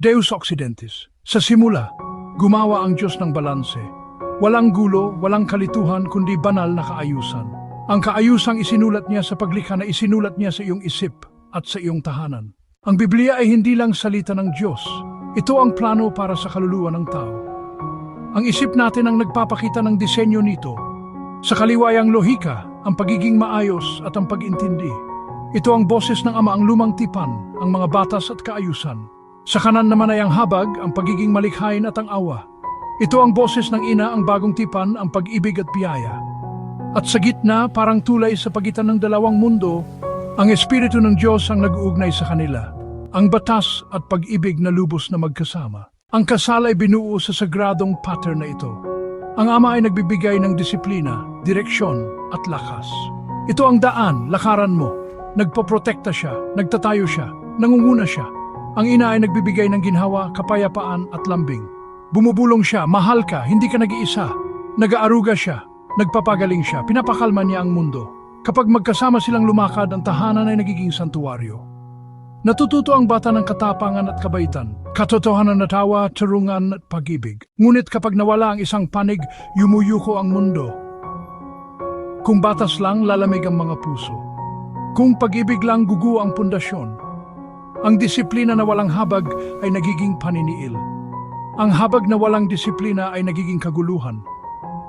Deus Occidentis. Sa simula, gumawa ang Diyos ng balanse. Walang gulo, walang kalituhan, kundi banal na kaayusan. Ang kaayusang isinulat niya sa paglikha na isinulat niya sa iyong isip at sa iyong tahanan. Ang Biblia ay hindi lang salita ng Diyos. Ito ang plano para sa kaluluwa ng tao. Ang isip natin ang nagpapakita ng disenyo nito. Sa kaliwayang lohika, ang pagiging maayos at ang pag-intindi. Ito ang boses ng ama ang lumang tipan, ang mga batas at kaayusan. Sa kanan naman ay ang habag, ang pagiging malikhain at ang awa. Ito ang boses ng ina, ang bagong tipan, ang pag-ibig at biyaya. At sa gitna, parang tulay sa pagitan ng dalawang mundo, ang Espiritu ng Diyos ang nag-uugnay sa kanila. Ang batas at pag-ibig na lubos na magkasama. Ang kasal ay binuo sa sagradong pattern na ito. Ang ama ay nagbibigay ng disiplina, direksyon at lakas. Ito ang daan, lakaran mo. Nagpoprotekta siya, nagtatayo siya, nangunguna siya. Ang ina ay nagbibigay ng ginhawa, kapayapaan at lambing. Bumubulong siya, mahal ka, hindi ka nag-iisa. Nag-aaruga siya, nagpapagaling siya, pinapakalma niya ang mundo. Kapag magkasama silang lumakad, ang tahanan ay nagiging santuwaryo. Natututo ang bata ng katapangan at kabaitan, katotohanan na tawa, turungan at pag-ibig. Ngunit kapag nawala ang isang panig, yumuyuko ang mundo. Kung batas lang, lalamig ang mga puso. Kung pag-ibig lang, gugu ang pundasyon. Ang disiplina na walang habag ay nagiging paniniil. Ang habag na walang disiplina ay nagiging kaguluhan.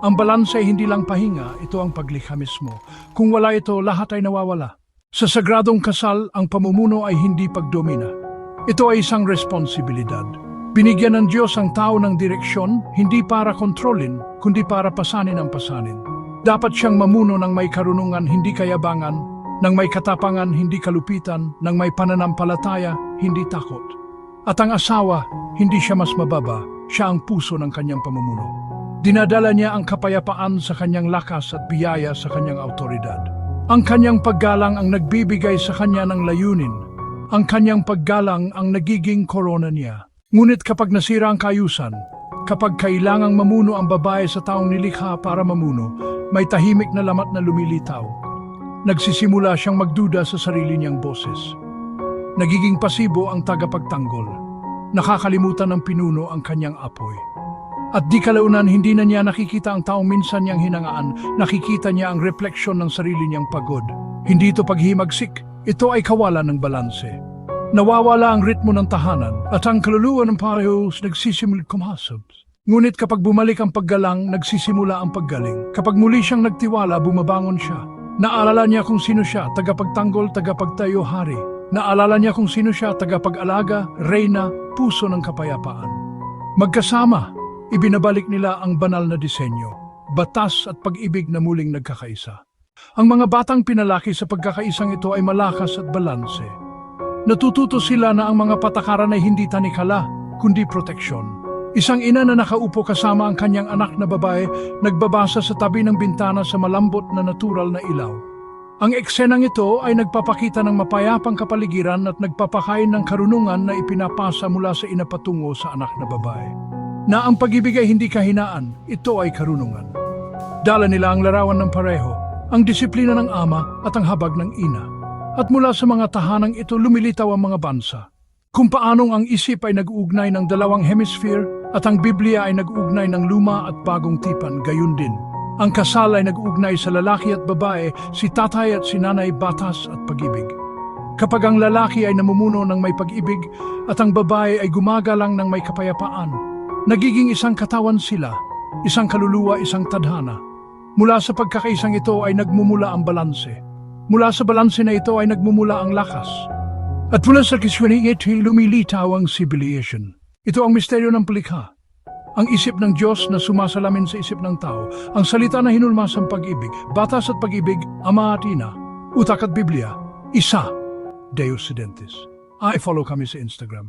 Ang balanse ay hindi lang pahinga, ito ang paglikha mismo. Kung wala ito, lahat ay nawawala. Sa sagradong kasal, ang pamumuno ay hindi pagdomina. Ito ay isang responsibilidad. Binigyan ng Diyos ang tao ng direksyon, hindi para kontrolin, kundi para pasanin ang pasanin. Dapat siyang mamuno ng may karunungan, hindi kayabangan, ng may katapangan, hindi kalupitan, ng may pananampalataya, hindi takot. At ang asawa, hindi siya mas mababa, siya ang puso ng kanyang pamumuno. Dinadala niya ang kapayapaan sa kanyang lakas at biyaya sa kanyang autoridad. Ang kanyang paggalang ang nagbibigay sa kanya ng layunin. Ang kanyang paggalang ang nagiging korona niya. Ngunit kapag nasira ang kayusan, kapag kailangang mamuno ang babae sa taong nilikha para mamuno, may tahimik na lamat na lumilitaw. Nagsisimula siyang magduda sa sarili niyang boses. Nagiging pasibo ang tagapagtanggol. Nakakalimutan ng pinuno ang kanyang apoy. At di kalaunan hindi na niya nakikita ang taong minsan niyang hinangaan, nakikita niya ang refleksyon ng sarili niyang pagod. Hindi ito paghimagsik, ito ay kawalan ng balanse. Nawawala ang ritmo ng tahanan at ang kaluluwa ng parehos nagsisimul kumhasab. Ngunit kapag bumalik ang paggalang, nagsisimula ang paggaling. Kapag muli siyang nagtiwala, bumabangon siya. Naalala niya kung sino siya, tagapagtanggol, tagapagtayo, hari. Naalala niya kung sino siya, tagapag-alaga, reyna, puso ng kapayapaan. Magkasama, ibinabalik nila ang banal na disenyo, batas at pag-ibig na muling nagkakaisa. Ang mga batang pinalaki sa pagkakaisang ito ay malakas at balanse. Natututo sila na ang mga patakaran ay hindi tanikala, kundi proteksyon. Isang ina na nakaupo kasama ang kanyang anak na babae, nagbabasa sa tabi ng bintana sa malambot na natural na ilaw. Ang eksenang ito ay nagpapakita ng mapayapang kapaligiran at nagpapakain ng karunungan na ipinapasa mula sa ina patungo sa anak na babae. Na ang pag-ibig ay hindi kahinaan, ito ay karunungan. Dala nila ang larawan ng pareho, ang disiplina ng ama at ang habag ng ina. At mula sa mga tahanang ito lumilitaw ang mga bansa. Kung paanong ang isip ay nag-uugnay ng dalawang hemisphere at ang Biblia ay nag-uugnay ng luma at bagong tipan, gayon din. Ang kasal ay nag-uugnay sa lalaki at babae, si tatay at si nanay, batas at pag-ibig. Kapag ang lalaki ay namumuno ng may pag-ibig at ang babae ay gumagalang ng may kapayapaan, nagiging isang katawan sila, isang kaluluwa, isang tadhana. Mula sa pagkakaisang ito ay nagmumula ang balanse. Mula sa balanse na ito ay nagmumula ang lakas. At mula sa kiswani ito lumilitaw ang civilization. Ito ang misteryo ng palikha. Ang isip ng Diyos na sumasalamin sa isip ng tao, ang salita na hinulmas ang pag-ibig, batas at pag-ibig, ama at ina, utak at Biblia, isa, Deus Sidentis. I follow kami sa Instagram.